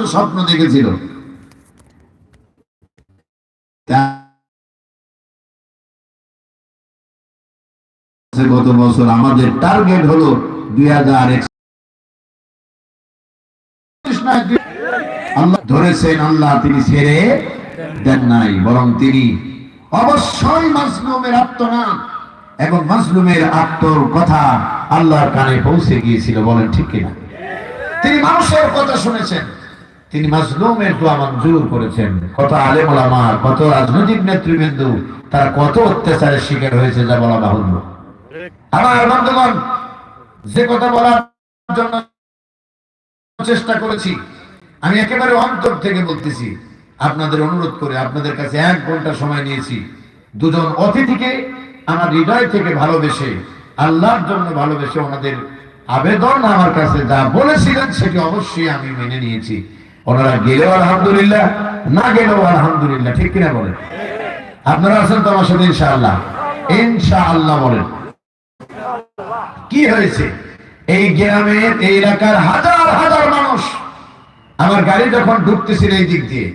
বছর স্বপ্ন দেখেছিল। গত বছর আমাদের টার্গেট হলো দুই হাজার আল্লাহ ধরেছেন, আল্লাহ তিনি ছেড়ে দেন নাই, বরং তিনি অবশ্যই মাসলুমের আত্মনাম এবং মাসলুমের আত্মর কথা আল্লাহর কানে পৌঁছে গিয়েছিল, বলেন ঠিক কিনা? তিনি মানুষের কথা শুনেছেন। তিনি মাজলুমের দোয়া মঞ্জুর করেছেন। কত আলেম ওলামা, কত রাজনৈতিক নেতৃবৃন্দ, তারা কত অত্যাচারের শিকার হয়েছে যা বলা বাহুল্য। আমার বন্ধুগণ, যে কথা বলার জন্য চেষ্টা করেছি, আমি একেবারে অন্তর থেকে বলতেছি, আপনাদের অনুরোধ করে আপনাদের কাছে এক ঘণ্টা সময় নিয়েছি। দুজন অতিথিকে আমার হৃদয় থেকে ভালোবেসে, আল্লাহর জন্য ভালোবেসে ওনাদের আবেদন আমার কাছে যা বলেছিলেন সেটি অবশ্যই আমি মেনে নিয়েছি। ওনারা গেলেও আলহামদুলিল্লাহ, না গেলেও আলহামদুলিল্লাহ, ঠিক কিনা বলেন? আপনারা আছেন তো আমার সাথে, ইনশাআল্লাহ? ইনশাআল্লাহ বলেন। কি হয়েছে? এই গ্রামের এই এলাকার হাজার হাজার মানুষ আমার গাড়ি যখন ঢুকতেছিল এই দিক দিয়ে,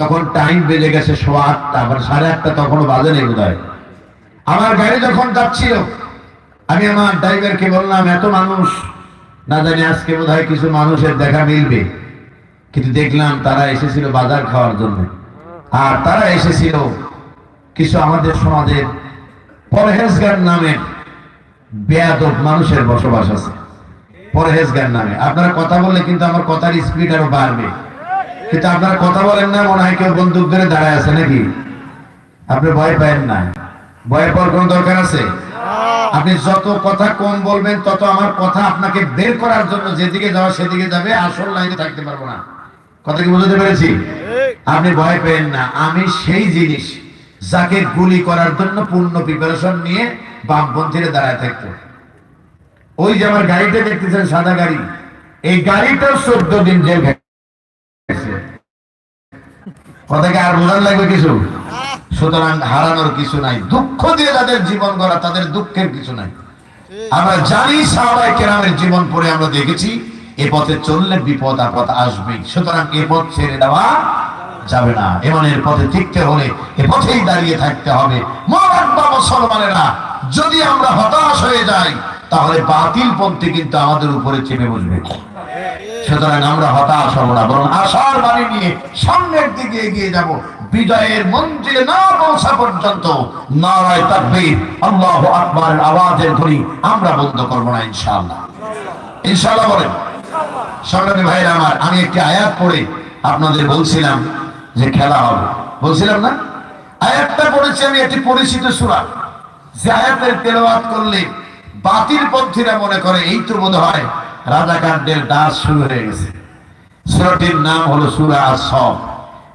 তখন টাইম বেজে গেছে সোয়া আটটা, আবার সাড়ে আটটা তখনও বাজে নেই বোধ আমার গাড়ি যখন যাচ্ছিল, আমি আমার ড্রাইভারকে বললাম, এত মানুষ, না জানি আজকে বোধ কিছু মানুষের দেখা মিলবে। কিন্তু দেখলাম তারা এসেছিল বাজার খাওয়ার জন্য। আর তারা এসেছিল কিছু আমাদের সমাজের পরহেজগার নামের বেয়াদব মানুষের বসবাস আছে। পরহেজগার নামে। আপনারা কথা বললে কিন্তু আমার কথার স্পিড আরও বাড়বে। কিন্তু আপনারা কথা বলেন না, মনে হয় কেউ বন্দুক ধরে দাঁড়ায় আছে নাকি? আপনি ভয় পায়েন না। ভয় পাওয়ার কোন দরকার আছে? আপনি যত কথা কম বলবেন, তত আমার কথা আপনাকে বের করার জন্য যেদিকে যাওয়া সেদিকে যাবে, আসল লাইনে থাকতে পারব না। কথা কি বুঝতে পেরেছি? আপনি ভয় পেন না। আমি সেই জিনিস যাকে গুলি করার জন্য পূর্ণ প্রিপারেশন নিয়ে বামপন্থীরা দাঁড়ায় থাকতো। ওই যে আমার গাড়িটা দেখতেছেন সাদা গাড়ি। এই গাড়িটাও চোদ্দ দিন জেল কথাকে আর বোঝার লাগবে কিছু? সুতরাং হারানোর কিছু নাই। দুঃখ দিয়ে তাদের জীবন গড়া তাদের দুঃখের কিছু নাই। আমরা জানি সাহাবাই কেরামের জীবন পরে আমরা দেখেছি এ পথে চললে বিপদ আপদ আসবেই। সুতরাং এ পথ ছেড়ে দেওয়া যাবে না। এমনের পথে টিকতে হলে এ পথেই দাঁড়িয়ে থাকতে হবে। মরাব্বা মুসলমানেরা, যদি আমরা হতাশ হয়ে যাই, তাহলে বাতিল পন্থী কিন্তু আমাদের উপরে চেপে বসবে। সুতরাং আমরা হতাশ হব না, বরং আশার বাণী নিয়ে সামনের দিকে এগিয়ে যাব। বিজয়ের মন্দিরে না পৌঁছা পর্যন্ত নারায় তাকবীর, আল্লাহু আকবারের আওয়াজের ধ্বনি আমরা বন্ধ করব না, ইনশাআল্লাহ। ইনশাআল্লাহ বলেন। সংগ্রামী ভাইরা আমার, আমি একটি আয়াত পড়ে, আপনাদের বলছিলাম যে খেলা হবে। বলছিলাম না? আয়াতটা পড়েছি আমি একটি পরিচিত সূরা। যে আয়াতের তেলাওয়াত করলে বাতিল পন্থীরা মনে করে, এই তো মনে হয় রাজাকারদের ডাস শুরু হয়ে গেছে। সূরাটির নাম হলো সূরা আস-সফ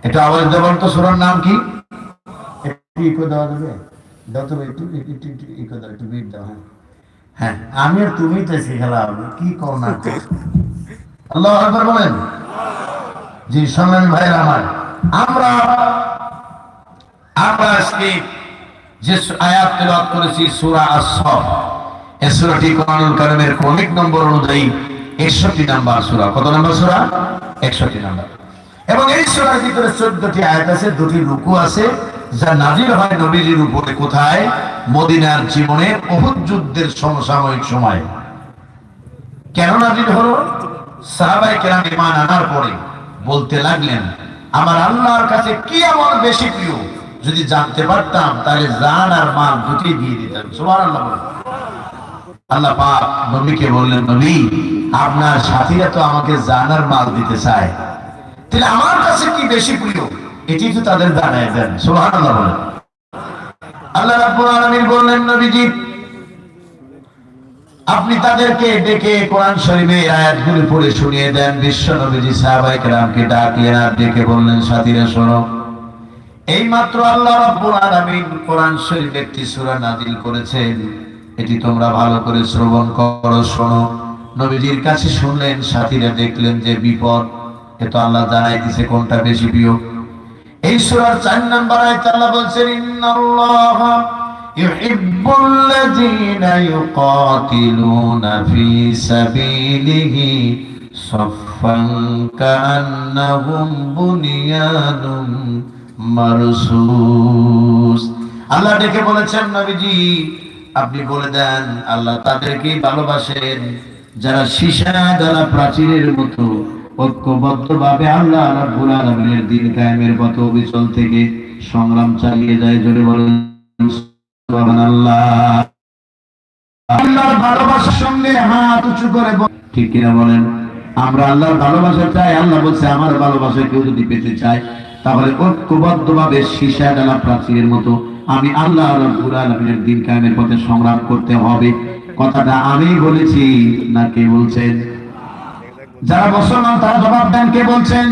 এটা আওয়াজ দেবেন তো সুরার নাম কি? একটু দাও হ্যাঁ। হ্যাঁ আমি আর তুমি তো শিখালা কি কর না। আল্লাহ আকবার বলেন। জি সম্মান ভাইয়ের আমার। আমরা আমরা আজকে যে আয়াত করেছি কোরআনুল নম্বর অনুযায়ী 61 নাম্বার সূরা। কত নাম্বার সূরা? 61 নাম্বার। এবং এই ভিতরে 14টি আয়াত আছে, দুটি রুকু আছে, যা নাজিল হয় নবীজির উপরে। কোথায়? মদিনার জীবনের উহুদ যুদ্ধের সমসাময়িক সময়। কেন নাজিল হলো? বলতে লাগলেন, আমার আল্লাহর কাছে কি আমার বেশি প্রিয়? যদি জানতে পারতাম, তাহলে জান আর মাল দুটি দিয়ে দিতাম বলেন। আল্লাহ পাক নবীকে বললেন, নবী, আপনার সাথীরা তো আমাকে জান আর মাল দিতে চায়। তাহলে আমার কাছে কি বেশি প্রিয়? এটি তো তাদের জানায় দেন। বলেন। আল্লাহ রাব্বুল আলামিন বললেন, নবীজি আপনি তাদেরকে ডেকে কোরআন শরীফের আয়াতগুলি পড়ে শুনিয়ে দেন। বিশ্ব নবীজি সাহাবায়ে কেরামকে ডাকলেন আর ডেকে বললেন, সাথীরা, শোনো। এই মাত্র আল্লাহ রাব্বুল আলামিন কোরআন শরীফ একটি সূরা নাযিল করেছেন। এটি তোমরা ভালো করে শ্রবণ করো, শোনো। নবীজির কাছে শুনলেন, সাথীরা দেখলেন যে বিপদ। এ আল্লাহ জানাই দিছে কোনটা বেশি প্রিয়। এই সূরার 4 নম্বর আয়াত আল্লাহ বলছেন, ইন্নাল্লাহা ইউহিব্বুল্লাযীনা ইউকাতিলুনা ফি সাবিলিহি সাফ كأنهم بنيان مرصوص আল্লাহ ডেকে বলেছেন নবীজি আপনি বলে দেন আল্লাহ তাদেরকে ভালোবাসেন যারা সীসা যারা প্রাচীরের মতো ঐক্যবদ্ধ ভাবে আল্লাহ রাব্বুল আলামিনের দিন কায়েমের পথ অবিচল থেকে সংগ্রাম চালিয়ে যায় জোরে বলেন সুবহানাল্লাহ আল্লাহর ভালোবাসার সঙ্গে হাত উঁচু করে ঠিক কিনা বলেন? আমরা আল্লাহর ভালোবাসা চাই আল্লাহ বলছে আমার ভালোবাসা কেউ যদি পেতে চায় তাহলে ঐক্যবদ্ধ ভাবে সীসা ডালা প্রাচীরের মতো আমি আল্লাহ রব্বুল আলামিনের দিন কায়েমের পথে সংগ্রাম করতে হবে। কথাটা আমি বলেছি না কে বলছেন? যারা মুসলমান তারা জবাব দেন কে বলছেন?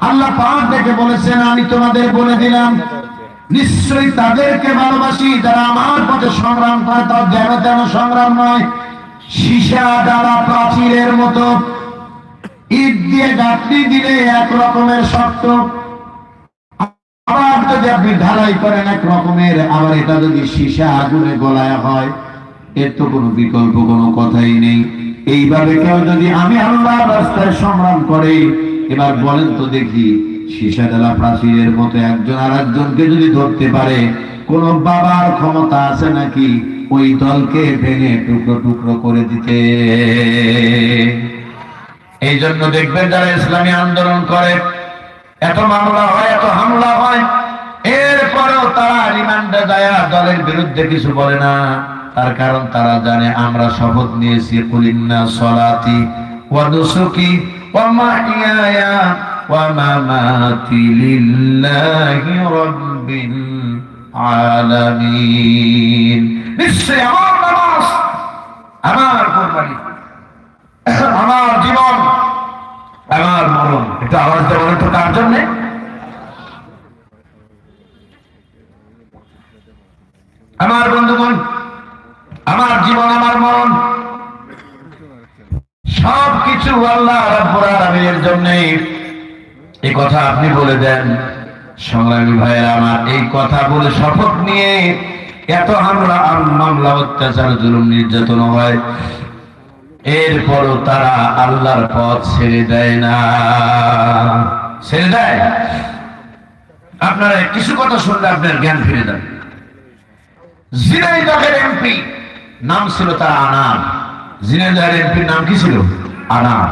আল্লাহ পাক ডেকে বলেছেন আমি তোমাদের বলে দিলাম নিশ্চয়ই তাদেরকে ভালোবাসি, যারা আমার পথে সংগ্রাম করে, তার যেন তেন সংগ্রাম নয়। সীসা দ্বারা প্রাচীরের মতো ঈদ দিয়ে গাঁথনি দিলে এক রকমের শক্ত। আবার যদি আপনি ঢালাই করেন এক রকমের, আবার এটা যদি সীসা আগুনে গলায় হয়, এর তো কোনো বিকল্প, কোনো কথাই নেই। এইভাবে কেউ যদি আমি আল্লাহ রাস্তায় সংগ্রাম করে, এবার বলেন তো দেখি সীসা প্রাচীরের মতো একজন আর একজনকে যদি ধরতে পারে, কোন বাবার ক্ষমতা আছে নাকি ওই দলকে ভেঙে টুকরো টুকরো করে দিতে? এই জন্য দেখবেন যারা ইসলামী আন্দোলন করে, এত মামলা হয়, এত হামলা হয়, এরপরেও তারা রিমান্ডে যায় দলের বিরুদ্ধে কিছু বলে না। তার কারণ তারা জানে, আমরা শপথ নিয়েছি, কুলিন্না সলাতি ওয়া নুসুকি ওয়া মাহিয়ায়া মামাতি লিল্লাহি রাব্বিল আলামিন নিশ্চয় আমার নামাজ, আমার কোরবানি, আমার জীবন, আমার মরণ। একটু আওয়াজ দেওয়া তো কার জন্যে? আমার বন্ধুগণ, আমার জীবন, আমার মরণ সব কিছু আল্লাহ রাব্বুল আলামিনের জন্য। এই কথা আপনি বলে দেন। সংগ্রামী ভাইয়েরা, আমার এই কথা বলে শপথ নিয়ে এত হামলা মামলা, অত্যাচার, জুলুম, নির্যাতন হয়, এরপরও তারা আল্লাহর পথ ছেড়ে দেয় না। ছেড়ে দেয়? আপনারা কিছু কথা শুনলে আপনার জ্ঞান ফিরে দেন জিনাইদহের এমপি নাম ছিল তার আনার জিনাইদহের এমপির নাম কি ছিল? আনার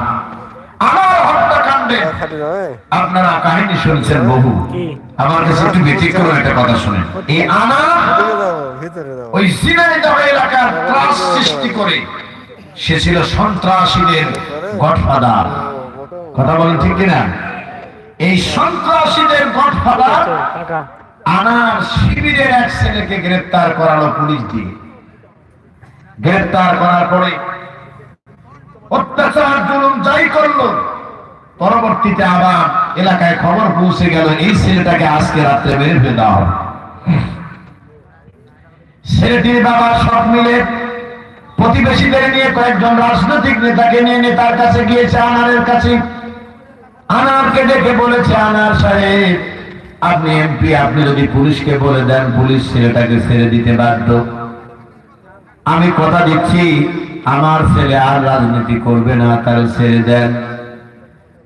আনার আপনারা কাহিনী শুনছেন বহু। আমার কাছে একটু ব্যতিক্রম একটা কথা শুনেন। এই আনার ওই ঝিনাইদহ এলাকার ত্রাস সৃষ্টি করে সে ছিল সন্ত্রাসীদের গডফাদার। কথা বলেন ঠিক কিনা? এই সন্ত্রাসীদের গডফাদার আনার শিবিরের এক ছেলেকে গ্রেপ্তার করালো পুলিশ দিয়ে। গ্রেপ্তার করার পরে অত্যাচার জুলুম যাই করল পরবর্তীতে আবার এলাকায় খবর পৌঁছে গেল, এই ছেলেটাকে আজকে রাত্রে বের হবে ছেলেটির বাবা সব মিলে প্রতিবেশীদের নিয়ে কয়েকজন রাজনৈতিক নেতাকে নিয়ে নেতার কাছে গিয়েছে, আনারের কাছে। আনারকে ডেকে বলেছে, আনার সাহেব, আপনি এমপি, আপনি যদি পুলিশকে বলে দেন, পুলিশ ছেলেটাকে ছেড়ে দিতে বাধ্য। আমি কথা দিচ্ছি, আমার ছেলে আর রাজনীতি করবে না তার ছেড়ে দেন।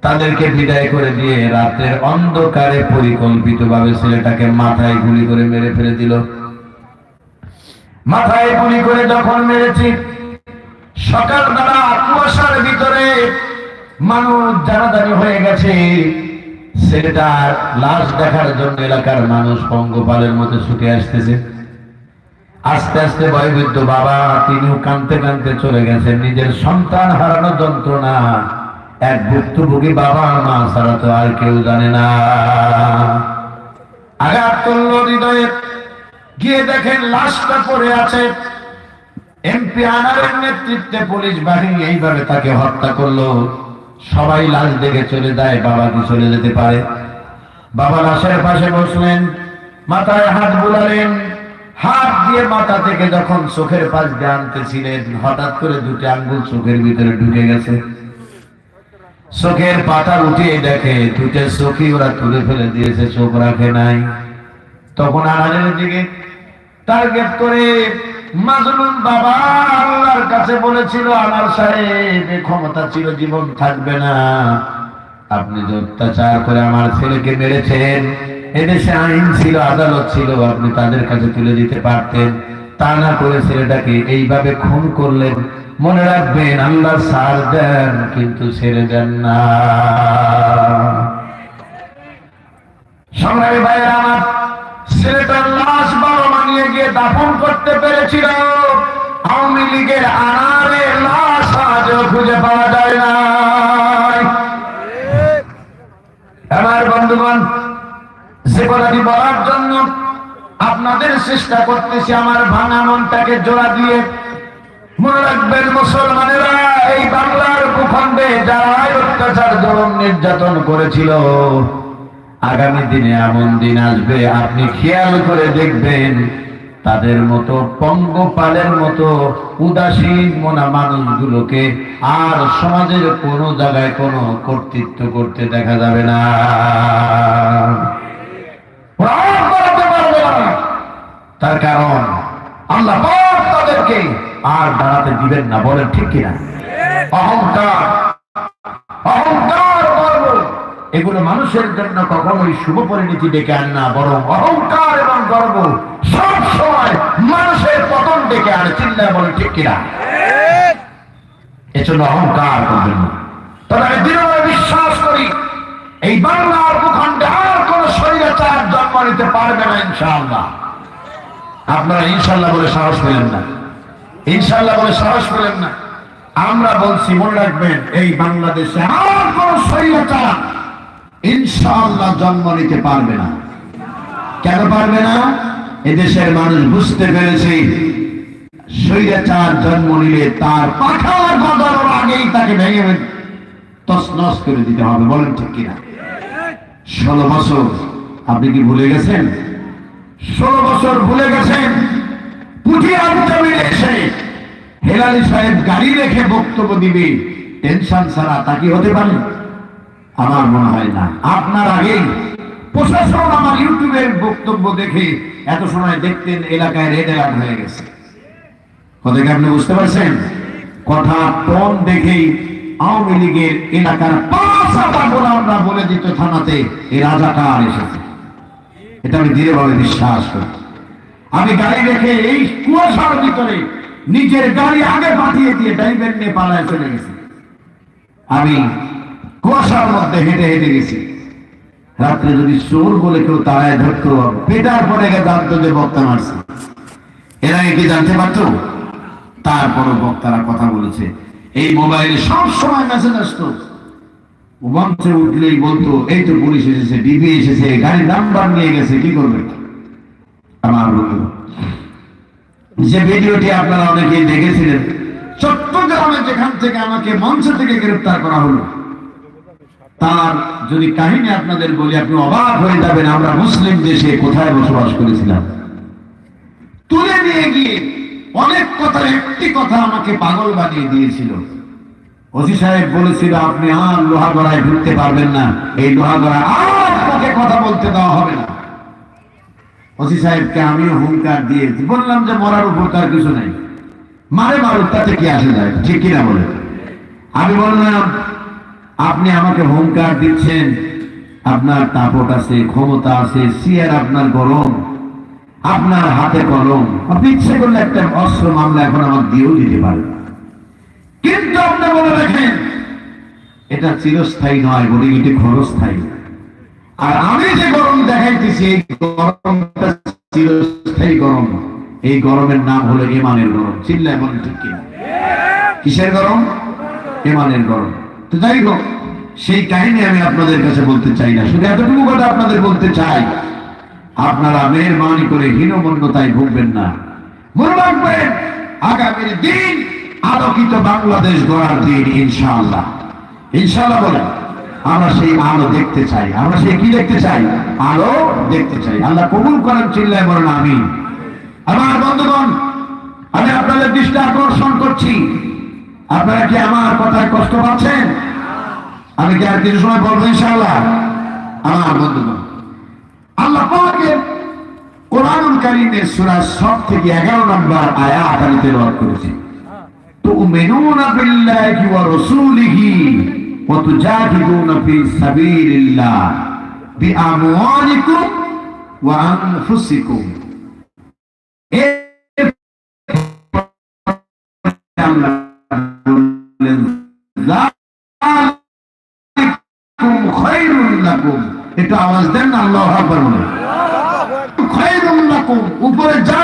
তাদেরকে বিদায় করে দিয়ে রাতের অন্ধকারে পরিকল্পিত ভাবে ছেলেটাকে মাথায় গুলি করে মেরে ফেলে দিল। মাথায় গুলি করে যখন মেরেছি, সকালবেলা কুয়াশার ভিতরে মানুষ জানাজানি হয়ে গেছে। ছেলেটার লাশ দেখার জন্য এলাকার মানুষ পঙ্গপালের মতো ছুটে আসতেছে। আস্তে আস্তে বয়বৃদ্ধ বাবা, তিনিও কানতে কানতে চলে গেছেন। নিজের সন্তান হারানো যন্ত্রণা এক ভুক্তভোগী বাবা মা ছাড়া তো আর কেউ জানে না। আঘাত করল হৃদয়ে গিয়ে দেখেন লাশটা পড়ে আছে। এমপি আনারের নেতৃত্বে পুলিশ বাহিনী এইভাবে তাকে হত্যা করল। সবাই লাশ দেখে চলে যায়, বাবা কি চলে যেতে পারে? বাবা লাশের পাশে বসলেন, মাথায় হাত বুলালেন। হাত দিয়ে মাথা থেকে যখন চোখের পাশ দিয়ে আনতেছিলেন, হঠাৎ করে দুটি আঙ্গুল চোখের ভিতরে ঢুকে গেছে। চোখের পাতা উঠিয়ে দেখে দুটো চোখই ওরা তুলে ফেলে দিয়েছে, চোখ রাখে নাই। তখন আনারের দিকে টার্গেট করে মাজলুম বাবা আল্লাহর কাছে বলেছিল সাহেব ক্ষমতা ছিল জীবন থাকবে না। আপনি যে অত্যাচার করে আমার ছেলেকে মেরেছেন, এদেশে আইন ছিল, আদালত ছিল, আপনি তাদের কাছে তুলে দিতে পারতেন। তা না করে ছেলেটাকে এইভাবে খুন করলেন মনে রাখবেন, আল্লাহ সার দেন, কিন্তু ছেড়ে দেন না। সংগ্রামী ভাইয়ের, আমার ছেলেটার লাশ বড় মানিয়ে গিয়ে দাফন করতে পেরেছিল। আওয়ামী লীগের আনারে লাশ আজও খুঁজে পাওয়া যায় না। আমার বন্ধুগণ, যে কথাটি বলার জন্য আপনাদের চেষ্টা করতেছি, আমার ভাঙা মনটাকে জোড়া দিয়ে মনে মুসলমানেরা, এই বাংলার ভূখণ্ডে যারা অত্যাচার নির্যাতন করেছিল আগামী দিনে এমন দিন আসবে, আপনি খেয়াল করে দেখবেন, তাদের মতো পঙ্গপালের মতো উদাসীন মনা মানুষগুলোকে আর সমাজের কোনো জায়গায় কোনো কর্তৃত্ব করতে দেখা যাবে না। তার কারণ আল্লাহ তাদেরকে আর দাঁড়াতে দিবেন না, বলেন ঠিক কিনা? অহংকার এগুলো মানুষের জন্য কখনোই শুভ পরিণতি ডেকে আন না, বরং অহংকার এবং গর্ব সব সময় মানুষের পতন ডেকে আনে চিল্লা বলে ঠিক কিনা? এজন্য অহংকার করবেন তবে আমি দৃঢ়ভাবে বিশ্বাস করি, এই বাংলার ভূখণ্ডে আর কোন স্বৈরাচার জন্ম নিতে পারবে না, ইনশাআল্লাহ। আপনারা ইনশাল্লাহ বলে সাহস পেলেন না। ইনশাল্লাহ বলে সাহস পেলেন না। আমরা বলছি, মনে রাখবেন, এই বাংলাদেশে আর কোন স্বৈরাচার ইনশাআল্লাহ জন্ম নিতে পারবে না। কেন পারবে না? এদেশের মানুষ বুঝতে পেরেছে, স্বৈরাচার জন্ম নিলে তার পাখার বদলানোর আগেই তাকে ভেঙে তসনস করে দিতে হবে, বলেন ঠিক কিনা? ষোলো বছর, আপনি কি ভুলে গেছেন? ষোলো বছর ভুলে গেছেন? পুঠিয়ার জমিনে এসে গাড়ি রেখে বক্তব্য দিবে, টেনশন ছাড়া হতে পারে? আমার মনে হয় না। আপনার আগেই প্রশাসন আমার ইউটিউবের বক্তব্য দেখে এত সময় দেখতেন, এলাকায় হয়ে গেছে। আপনি বুঝতে পারছেন? কথা টোন দেখেই আওয়ামী লীগের এলাকার বলে দিত থানাতে এই রাজাকার এসেছে। এটা আমি বিশ্বাস করি। আমি গাড়ি রেখে এই কুয়াশার ভিতরে নিজের গাড়ি আগে পাঠিয়ে দিয়ে ড্রাইভার নিয়ে পালায় চলে গেছি। আমি কুয়াশার মধ্যে হেঁটে হেঁটে গেছি। রাত্রে যদি চোর বলে কেউ তাড়ায় ধরতো, পেটার পরে গিয়ে জানতো যে বক্তা মারছে। এরা কি জানতে পারতো? তারপরও বক্তারা কথা বলেছে। এই মোবাইলে সব সময় মেসেজ আসতো। মঞ্চে উঠলেই বলতো, এই তো পুলিশ এসেছে, ডিবি এসেছে, গাড়ির নাম্বার নিয়ে গেছে, কি করবে? আমার যে ভিডিওটি আপনারা অনেকেই দেখেছিলেন চট্টগ্রামে যেখান থেকে আমাকে মঞ্চ থেকে গ্রেফতার করা হলো, তার যদি কাহিনী আপনাদের বলি, আপনি অবাক হয়ে যাবেন, আমরা মুসলিম দেশে কোথায় বসবাস করেছিলাম। তুলে নিয়ে গিয়ে অনেক কথার একটি কথা আমাকে পাগল বানিয়ে দিয়েছিল। ওসি সাহেব বলেছিল, আপনি আর লোহা গড়ায় ঢুকতে পারবেন না, এই লোহা গড়ায় আর কথা বলতে দেওয়া হবে না। ওসি সাহেবকে আমিও হুঙ্কার দিয়েছি। বললাম যে মরার উপর তার কিছু নাই। মারে মারুক, তাতে কি আসে যায়? ঠিক কিনা বলে? আমি বললাম, আপনি আমাকে হুঙ্কার দিচ্ছেন। আপনার তাপট আছে, ক্ষমতা আছে, সিয়ার আপনার গরম, আপনার হাতে কলম। আপনি ইচ্ছে করলে একটা অস্ত্র মামলা এখন আমার দিয়েও দিতে পারেন। কিন্তু আপনি বলে রাখেন, এটা চিরস্থায়ী নয়, বলি এটি ক্ষণস্থায়ী আর আমি যে গরম দেখাইতেছি, এই গরমটা চিরস্থায়ী গরম। এই গরমের নাম হলো ইমানের গরম। চিল্লায় বলেন ঠিক কিনা? কিসের গরম? ইমানের গরম। তো যাই হোক, সেই কাহিনী আমি আপনাদের কাছে বলতে চাই না। শুধু এতটুকু কথা আপনাদের বলতে চাই। আপনারা মেহরবানি করে হীনমন্যতায় ভুগবেন না। মনে রাখবেন আগামীর দিন আলোকিত বাংলাদেশ গড়ার দিন, ইনশাআল্লাহ। ইনশাআল্লাহ বলেন। আমরা সেই আলো দেখতে চাই। আমরা সেই কি দেখতে চাই? আলো দেখতে চাই। আল্লাহ কবুল করেন, চিল্লায় বলেন আমি আমার বন্ধুগণ, আমি আপনাদের দৃষ্টি আকর্ষণ করছি। আপনারা কি আমার কথায় কষ্ট পাচ্ছেন? আমি কি আর কিছু সময় বলব ইনশাল্লাহ আমার বন্ধুগণ, আল্লাহ পাকে কোরআনুল কারিমের সূরা সব থেকে এগারো নম্বর আয়াত আমি তেলাওয়াত করেছি। তুমিনুনা বিল্লাহি ওয়া রাসূলিহি। وتجاهدون في سبيل الله بأموالكم وأنفسكم আল্লাহ বললেন, "যালিকুম খায়রুল লাকুম।" একটু আওয়াজ দেন না আল্লাহ আকবার বলে খায়রুল লাকুম উপরে যা